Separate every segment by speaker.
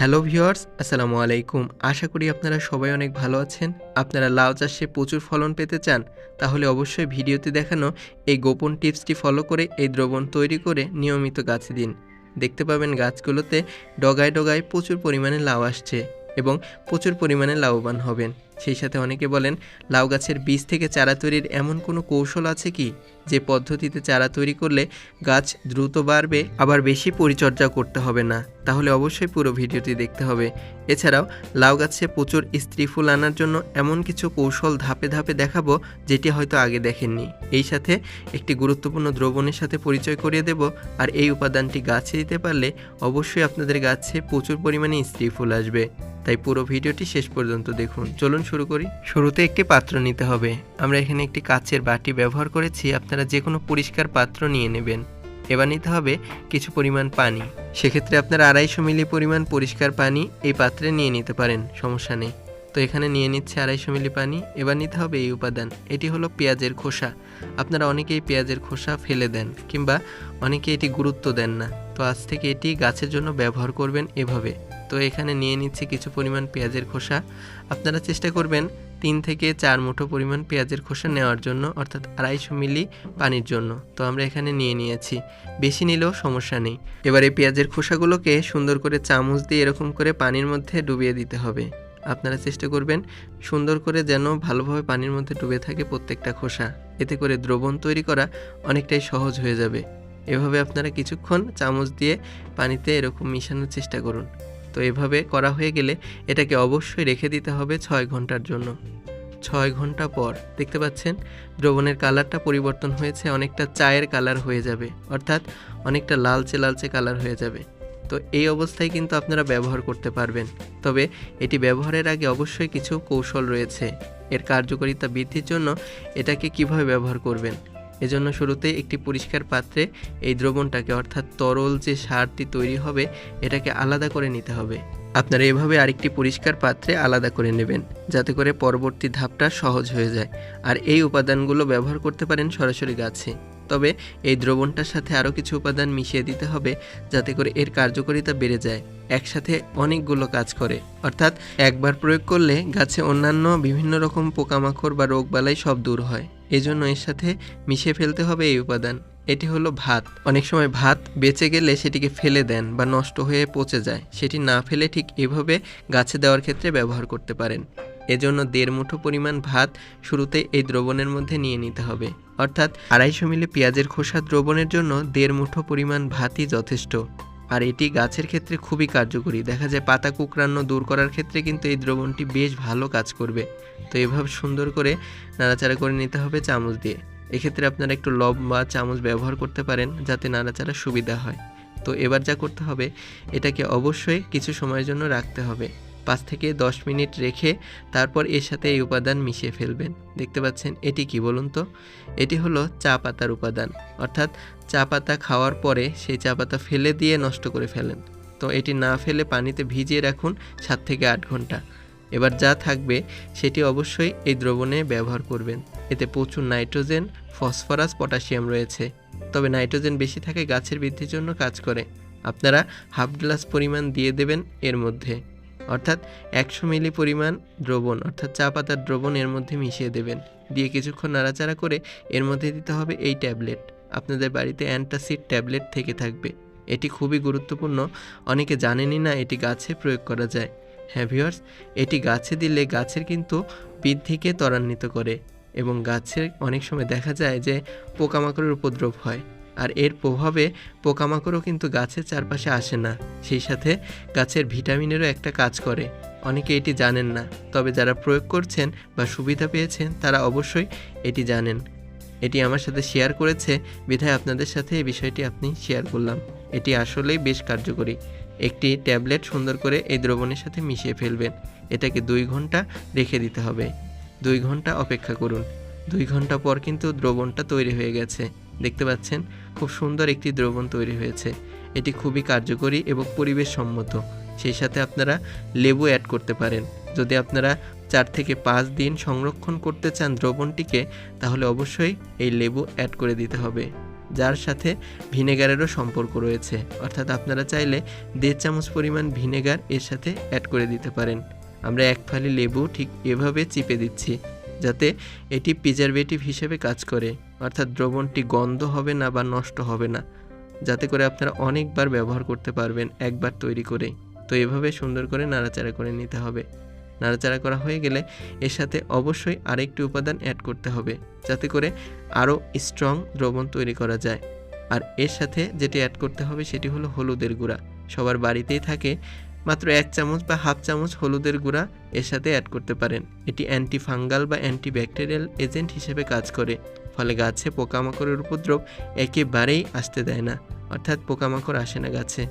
Speaker 1: Hello viewers, আসসালামু আলাইকুম। আশা করি আপনারা সবাই অনেক ভালো আছেন। আপনারা লাউ চাষে প্রচুর ফলন পেতে চান, তাহলে অবশ্যই ভিডিওতে দেখানো এই গোপন টিপসটি ফলো করে এই দ্রবণ তৈরি করে নিয়মিত গাছে দিন। দেখতে পাবেন গাছগুলোতে ডগায় ডগায় প্রচুর পরিমাণে লাউ আসছে এবং প্রচুর পরিমাণে লাভবান হবেন। সেই সাথে অনেকে বলেন, লাউ গাছের বীজ থেকে চারা তৈরির এমন কোনো কৌশল আছে কি? যে পদ্ধতিতে চারা তৈরি করলে গাছ দ্রুত বাড়বে, আবার বেশি পরিচর্যা করতে হবে না। তাহলে অবশ্যই পুরো ভিডিওটি দেখতে হবে। এছাড়াও, লাউ গাছে প্রচুর স্ত্রী ফুল আনার জন্য এমন কিছু কৌশল ধাপে ধাপে দেখাবো, যেটি হয়তো আগে দেখেননি। এই সাথে একটি গুরুত্বপূর্ণ দ্রবণের সাথে পরিচয় করিয়ে দেব, আর এই উপাদানটি গাছে দিতে পারলে অবশ্যই আপনাদের গাছে প্রচুর পরিমাণে স্ত্রী ফুল আসবে। তাই পুরো ভিডিওটি শেষ পর্যন্ত দেখুন। চলুন শুরু করি। শুরুতে একটি পাত্র নিতে হবে। আমরা এখানে একটি কাচের বাটি ব্যবহার করেছি। আপনারা যে কোনো পরিষ্কার পাত্র নিয়ে নেবেন। এবার নিতে হবে কিছু পরিমাণ পানি। সেক্ষেত্রে আপনারা আড়াইশো মিলি পরিমাণ পরিষ্কার পানি এই পাত্রে নিয়ে নিতে পারেন, সমস্যা নেই। তো এখানে নিয়ে নিচ্ছে আড়াইশো মিলি পানি। এবার নিতে হবে এই উপাদান। এটি হলো পেঁয়াজের খোসা। আপনারা অনেকেই পেঁয়াজের খোসা ফেলে দেন কিংবা অনেকে এটি গুরুত্ব দেন না। তো আজ থেকে এটি গাছের জন্য ব্যবহার করবেন এভাবে। তো এখানে নিয়ে নিচ্ছে কিছু পরিমাণ পেঁয়াজের খোসা। আপনারা চেষ্টা করবেন তিন থেকে চার মুঠো পরিমাণ পেঁয়াজের খোসা নেওয়ার জন্য, অর্থাৎ আড়াইশো মিলি পানির জন্য। তো আমরা এখানে নিয়ে নিয়েছি। বেশি নিলেও সমস্যা নেই। এবার এই পেঁয়াজের খোসাগুলোকে সুন্দর করে চামচ দিয়ে এরকম করে পানির মধ্যে ডুবিয়ে দিতে হবে। আপনারা চেষ্টা করবেন সুন্দর করে যেন ভালোভাবে পানির মধ্যে ডুবে থাকে প্রত্যেকটা খোসা। এতে করে দ্রবণ তৈরি করা অনেকটাই সহজ হয়ে যাবে। এভাবে আপনারা কিছুক্ষণ চামচ দিয়ে পানিতে এরকম মিশানোর চেষ্টা করুন। তো এভাবে করা হয়ে গেলে এটাকে অবশ্যই রেখে দিতে হবে ছয় ঘণ্টার জন্য। ছয় ঘণ্টা পর, দেখতে পাচ্ছেন, দ্রবণের কালারটা পরিবর্তন হয়েছে, অনেকটা চায়ের কালার হয়ে যাবে, অর্থাৎ অনেকটা লালচে লালচে কালার হয়ে যাবে। তো এই অবস্থায় কিন্তু আপনারা ব্যবহার করতে পারবেন। তবে এটি ব্যবহারের আগে অবশ্যই কিছু কৌশল রয়েছে। এর কার্যকারিতা বৃদ্ধির জন্য এটাকে কীভাবে ব্যবহার করবেন? এজন্য শুরুতে একটি পরিষ্কার পাত্রে এই দ্রবণটাকে, অর্থাৎ তরল যে সারটি তৈরি হবে, এটাকে আলাদা করে নিতে হবে। আপনারা এভাবে আরেকটি পরিষ্কার পাত্রে আলাদা করে নেবেন, যাতে করে পরবর্তী ধাপটা সহজ হয়ে যায়। আর এই উপাদানগুলো ব্যবহার করতে পারেন সরাসরি গাছে। তবে এই দ্রবণটার সাথে আরও কিছু উপাদান মিশিয়ে দিতে হবে, যাতে করে এর কার্যকারিতা বেড়ে যায়। একসাথে অনেকগুলো কাজ করে। অর্থাৎ একবার প্রয়োগ করলে গাছে অন্যান্য বিভিন্ন রকম পোকামাকড় বা রোগবালাই সব দূর হয়। এজন্য এর সাথে মিশিয়ে ফেলতে হবে এই উপাদান। এটি হলো ভাত। অনেক সময় ভাত বেঁচে গেলে সেটিকে ফেলে দেন বা নষ্ট হয়ে পচে যায়। সেটি না ফেলে ঠিক এভাবে গাছে দেওয়ার ক্ষেত্রে ব্যবহার করতে পারেন। এজন্য দেড় মুঠো পরিমাণ ভাত শুরুতে এই দ্রবণের মধ্যে নিয়ে নিতে হবে। অর্থাৎ আড়াইশো মিলি পেঁয়াজের খোসা দ্রবণের জন্য দেড় মুঠো পরিমাণ ভাতই যথেষ্ট। আর এটি গাছের ক্ষেত্রে খুবই কার্যকরী। দেখা যায় পাতা কুকরানো দূর করার ক্ষেত্রে কিন্তু এই দ্রবণটি বেশ ভালো কাজ করবে। তো এভাবে সুন্দর করে নাড়াচাড়া করে নিতে হবে চামচ দিয়ে। এক্ষেত্রে আপনারা একটু লব বা চামচ ব্যবহার করতে পারেন যাতে নাড়াচাড়া সুবিধা হয়। তো এবার যা করতে হবে, এটাকে অবশ্যই কিছু সময়ের জন্য রাখতে হবে। পাঁচ থেকে দশ মিনিট রেখে তারপর এর সাথে এই উপাদান মিশিয়ে ফেলবেন। দেখতে পাচ্ছেন, এটি কি বলুন তো? এটি হলো চা পাতার উপাদান। অর্থাৎ চা পাতা খাওয়ার পরে সেই চা পাতা ফেলে দিয়ে নষ্ট করে ফেলেন। তো এটি না ফেলে পানিতে ভিজিয়ে রাখুন সাত থেকে আট ঘণ্টা। এবার যা থাকবে সেটি অবশ্যই এই দ্রবণে ব্যবহার করবেন। এতে প্রচুর নাইট্রোজেন, ফসফরাস, পটাশিয়াম রয়েছে। তবে নাইট্রোজেন বেশি থাকে গাছের বৃদ্ধির জন্য কাজ করে। আপনারা হাফ গ্লাস পরিমাণ দিয়ে দেবেন এর মধ্যে। অর্থাৎ একশো মিলি পরিমাণ দ্রবণ, অর্থাৎ চা পাতার দ্রবণ এর মধ্যে মিশিয়ে দেবেন। দিয়ে কিছুক্ষণ নাড়াচাড়া করে এর মধ্যে দিতে হবে এই ট্যাবলেট। আপনাদের বাড়িতে অ্যান্টাসিড ট্যাবলেট থেকে থাকবে। এটি খুবই গুরুত্বপূর্ণ। অনেকে জানেনই না এটি গাছে প্রয়োগ করা যায়। হ্যাঁ ভিউয়ার্স, এটি গাছে দিলে গাছের কিন্তু বৃদ্ধিকে ত্বরান্বিত করে এবং গাছের অনেক সময় দেখা যায় যে পোকামাকড়ের উপদ্রব হয়। আর এর প্রভাবে পোকামাকড়ও কিন্তু গাছের চারপাশে আসে না। সেই সাথে গাছের ভিটামিনেরও একটা কাজ করে। অনেকে এটি জানেন না, তবে যারা প্রয়োগ করছেন বা সুবিধা পেয়েছেন তারা অবশ্যই এটি জানেন। এটি আমার সাথে শেয়ার করেছে। বিধায় আপনাদের সাথে এই বিষয়টি আপনি শেয়ার করলাম। এটি আসলেই বেশ কার্যকরী। একটি ট্যাবলেট সুন্দর করে এই দ্রবণের সাথে মিশিয়ে ফেলবেন। এটাকে দুই ঘণ্টা রেখে দিতে হবে। দুই ঘণ্টা অপেক্ষা করুন। দুই ঘণ্টা পর কিন্তু দ্রবণটা তৈরি হয়ে গেছে। দেখতে পাচ্ছেন? খুব সুন্দর একটি দ্রবণ তৈরি হয়েছে। এটি খুবই কার্যকরী এবং পরিবেশ সম্মত সেই সাথে আপনারা লেবু অ্যাড করতে পারেন। যদি আপনারা চার থেকে পাঁচ দিন সংরক্ষণ করতে চান দ্রবণটিকে, তাহলে অবশ্যই এই লেবু অ্যাড করে দিতে হবে। যার সাথে ভিনেগারেরও সম্পর্ক রয়েছে। অর্থাৎ আপনারা চাইলে দেড় চামচ পরিমাণ ভিনেগার এর সাথে অ্যাড করে দিতে পারেন। আমরা এক ফালি লেবু ঠিক এভাবে চিপে দিচ্ছি, যাতে এটি প্রিজারভেটিভ হিসেবে কাজ করে। অর্থাৎ দ্রবণটি গন্ধ হবে না বা নষ্ট হবে না, যাতে করে আপনারা অনেকবার ব্যবহার করতে পারবেন একবার তৈরি করেই তো এভাবে সুন্দর করে নাড়াচাড়া করে নিতে হবে। নাড়াচাড়া করা হয়ে গেলে এর সাথে অবশ্যই আরেকটি উপাদান অ্যাড করতে হবে, যাতে করে আরও স্ট্রং দ্রবণ তৈরি করা যায়। আর এর সাথে যেটি অ্যাড করতে হবে সেটি হলো হলুদের গুঁড়া। সবার বাড়িতেই থাকে, মাত্র এক চামচ বা হাফ চামচ হলুদের গুঁড়া এর সাথে অ্যাড করতে পারেন। এটি অ্যান্টি ফাঙ্গাল বা অ্যান্টি ব্যাকটেরিয়াল এজেন্ট হিসেবে কাজ করে। ফলে গাছে পোকামাকড়ের উপদ্রব একেবারেই আসতে দেয় না, অর্থাৎ পোকামাকড় আসে না গাছে।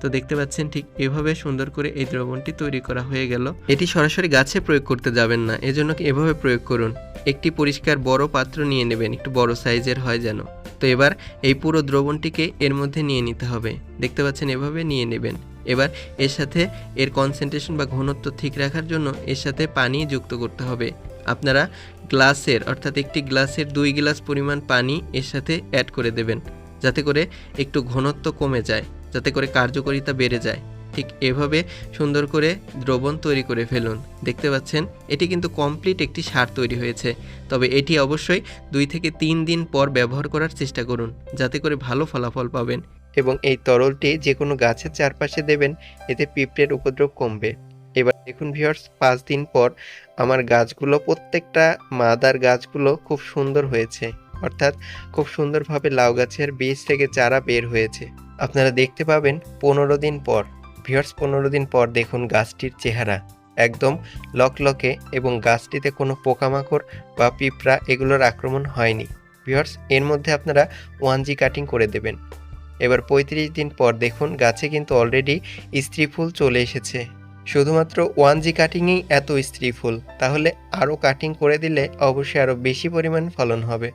Speaker 1: তো দেখতে পাচ্ছেন ঠিক এভাবে সুন্দর করে এই দ্রবণটি তৈরি করা হয়ে গেল। এটি সরাসরি গাছে প্রয়োগ করতে যাবেন না, এজন্য এভাবে প্রয়োগ করুন। একটি পরিষ্কার বড় পাত্র নিয়ে নেবেন, একটু বড় সাইজের হয় যেন। তো এবার এই পুরো দ্রবণটিকে এর মধ্যে নিয়ে নিতে হবে। দেখতে পাচ্ছেন এভাবে নিয়ে নেবেন। এবার এর সাথে এর কনসেন্ট্রেশন বা ঘনত্ব ঠিক রাখার জন্য এর সাথে পানি যুক্ত করতে হবে। আপনারা গ্লাসের, অর্থাৎ একটি গ্লাসের দুই গ্লাস পরিমাণ পানি এর সাথে অ্যাড করে দেবেন, যাতে করে একটু ঘনত্ব কমে যায়, যাতে করে কার্যকারিতা বেড়ে যায়। ঠিক এভাবে সুন্দর করে দ্রবণ তৈরি করে ফেলুন। দেখতে পাচ্ছেন, এটি কিন্তু কমপ্লিট একটি সার তৈরি হয়েছে। তবে এটি অবশ্যই দুই থেকে তিন দিন পর ব্যবহার করার চেষ্টা করুন, যাতে করে ভালো ফলাফল পাবেন। এবং এই তরলটি যে কোনো গাছের চারপাশে দেবেন, এতে পিঁপড়ের উপদ্রব কমবে। এবার দেখুন ভিওর্স পাঁচ দিন পর আমার গাছগুলো, প্রত্যেকটা মাদার গাছগুলো খুব সুন্দর হয়েছে। অর্থাৎ খুব সুন্দরভাবে লাউ গাছের বীজ থেকে চারা বের হয়েছে। আপনারা দেখতে পাবেন পনেরো দিন পর। ভিওর্স পনেরো দিন পর দেখুন গাছটির চেহারা। একদম লকলকে এবং গাছটিতে কোনো পোকামাকড় বা পিঁপড়া এগুলোর আক্রমণ হয়নি। ভিওর্স এর মধ্যে আপনারা ওয়ান জি কাটিং করে দেবেন। এবার পঁয়ত্রিশ দিন পর দেখুন গাছে কিন্তু অলরেডি স্ত্রী ফুল চলে এসেছে। শুধুমাত্র ওয়ান জি কাটিংয়েই এত স্ত্রী ফুল, তাহলে আরও কাটিং করে দিলে অবশ্যই আরও বেশি পরিমাণ ফলন হবে।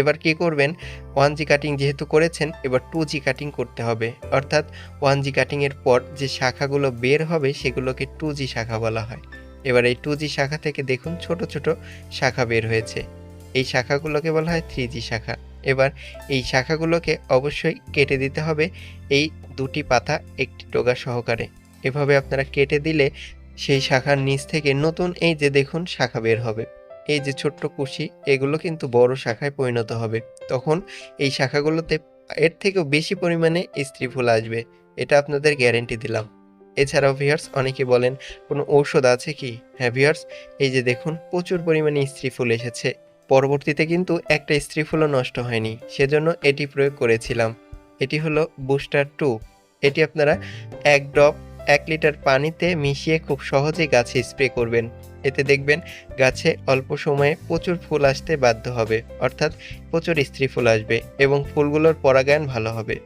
Speaker 1: এবার কি করবেন? ওয়ান জি কাটিং যেহেতু করেছেন, এবার টু জি কাটিং করতে হবে। অর্থাৎ ওয়ান জি কাটিংয়ের পর যে শাখাগুলো বের হবে, সেগুলোকে টু জি শাখা বলা হয়। এবার এই টু জি শাখা থেকে দেখুন ছোট ছোট শাখা বের হয়েছে। এই শাখাগুলোকে বলা হয় থ্রি জি শাখা। এবার এই শাখাগুলোকে অবশ্যই কেটে দিতে হবে। এই দুটি পাতা একটি ডগা সহকারে। এভাবে আপনারা কেটে দিলে সেই শাখার নিচ থেকে নতুন এই যে দেখুন শাখা বের হবে। এই যে ছোট্ট কুশি, এগুলো কিন্তু বড় শাখায় পরিণত হবে। তখন এই শাখাগুলোতে এর থেকেও বেশি পরিমাণে স্ত্রী ফুল আসবে। এটা আপনাদের গ্যারেন্টি দিলাম। এছাড়াও ভিয়ার্স অনেকে বলেন, কোনো ঔষধ আছে কি? হ্যাঁ ভিয়ার্স এই যে দেখুন, প্রচুর পরিমাণে স্ত্রী ফুল এসেছে। পরবর্তীতে কিন্তু একটা স্ত্রী ফুলও নষ্ট হয়নি। সেজন্য এটি প্রয়োগ করেছিলাম। এটি হলো বুস্টার টু। এটি আপনারা এক ড্রপ এক লিটার পানিতে মিশিয়ে খুব সহজেই গাছে স্প্রে করবেন। এতে দেখবেন গাছে অল্প সময়ে প্রচুর ফুল আসতে বাধ্য হবে, অর্থাৎ প্রচুর স্ত্রী ফুল আসবে এবং ফুলগুলোর পরাগায়ন ভালো হবে।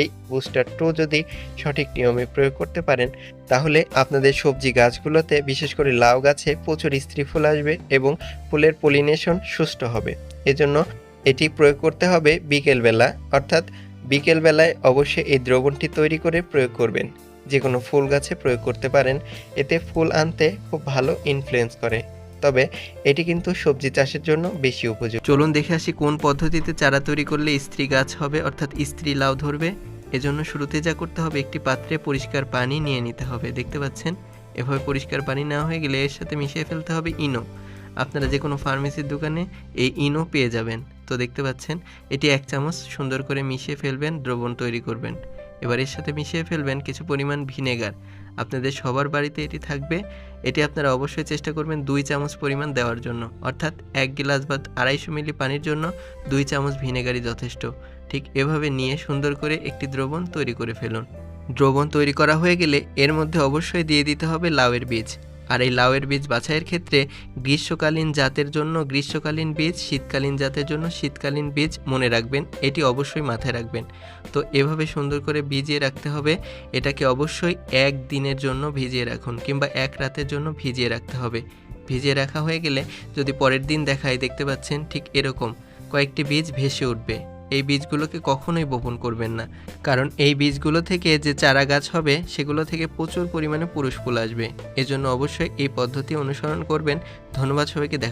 Speaker 1: এই বুস্টার টু যদি সঠিক নিয়মে প্রয়োগ করতে পারেন, তাহলে আপনাদের সবজি গাছগুলোতে বিশেষ করে লাউ গাছে প্রচুর স্ত্রী ফুল আসবে এবং ফুলের পলিনেশন সুষ্ঠু হবে। এজন্য এটি প্রয়োগ করতে হবে বিকেলবেলা, অর্থাৎ বিকেলবেলায় অবশ্যই এই দ্রবণটি তৈরি করে প্রয়োগ করবেন। যে কোনো ফুল গাছে প্রয়োগ করতে পারেন। এতে ফুল আনতে খুব ভালো ইনফ্লুয়েন্স করে। তবে এটি কিন্তু সবজি চাষের জন্য বেশি উপযোগী। চলুন দেখে আসি কোন পদ্ধতিতে চারা তৈরি করলে স্ত্রী গাছ হবে, অর্থাৎ স্ত্রী লাউ ধরবে। এজন্য শুরুতে যা করতে হবে, একটি পাত্রে পরিষ্কার পানি নিয়ে নিতে হবে। দেখতে পাচ্ছেন? এভাবে পরিষ্কার পানি নেওয়া হয়ে গেলে এর সাথে মিশিয়ে ফেলতে হবে ইনো। আপনারা যে কোনো ফার্মেসির দোকানে এই ইনো পেয়ে যাবেন। তো দেখতে পাচ্ছেন? এটি এক চামচ সুন্দর করে মিশিয়ে ফেলবেন, দ্রবণ তৈরি করবেন। এবার এর সাথে মিশিয়ে ফেলবেন কিছু পরিমাণ ভিনেগার। আপনাদের সবার বাড়িতে এটি থাকবে। এটি আপনারা অবশ্যই চেষ্টা করবেন দুই চামচ পরিমাণ দেওয়ার জন্য। অর্থাৎ এক গিলাস বা আড়াইশো মিলি পানির জন্য দুই চামচ ভিনেগারই যথেষ্ট। ঠিক এভাবে নিয়ে সুন্দর করে একটি দ্রবণ তৈরি করে ফেলুন। দ্রবণ তৈরি করা হয়ে গেলে এর মধ্যে অবশ্যই দিয়ে দিতে হবে লাউয়ের বীজ। আর এই লাউয়ের বীজ বাছাইয়ের ক্ষেত্রে গ্রীষ্মকালীন জাতের জন্য গ্রীষ্মকালীন বীজ, শীতকালীন জাতের জন্য শীতকালীন বীজ মনে রাখবেন, এটি অবশ্যই মাথায় রাখবেন। তো এভাবে সুন্দর করে ভিজিয়ে রাখতে হবে, এটাকে অবশ্যই এক দিনের জন্য ভিজিয়ে রাখুন কিংবা এক রাতের জন্য ভিজিয়ে রাখতে হবে। ভিজিয়ে রাখা হয়ে গেলে যদি পরের দিন দেখায়, দেখতে পাচ্ছেন ঠিক এরকম, কয়েকটি বীজ ভেসে উঠবে। এই বীজগুলোকে কখনোই বপন করবেন না। কারণ এই বীজগুলো থেকে যে চারা গাছ হবে, সেগুলো থেকে প্রচুর পরিমাণে পুরুষ ফুল আসবে। এজন্য অবশ্যই এই পদ্ধতি অনুসরণ করবেন। ধন্যবাদ সবাইকে দেখা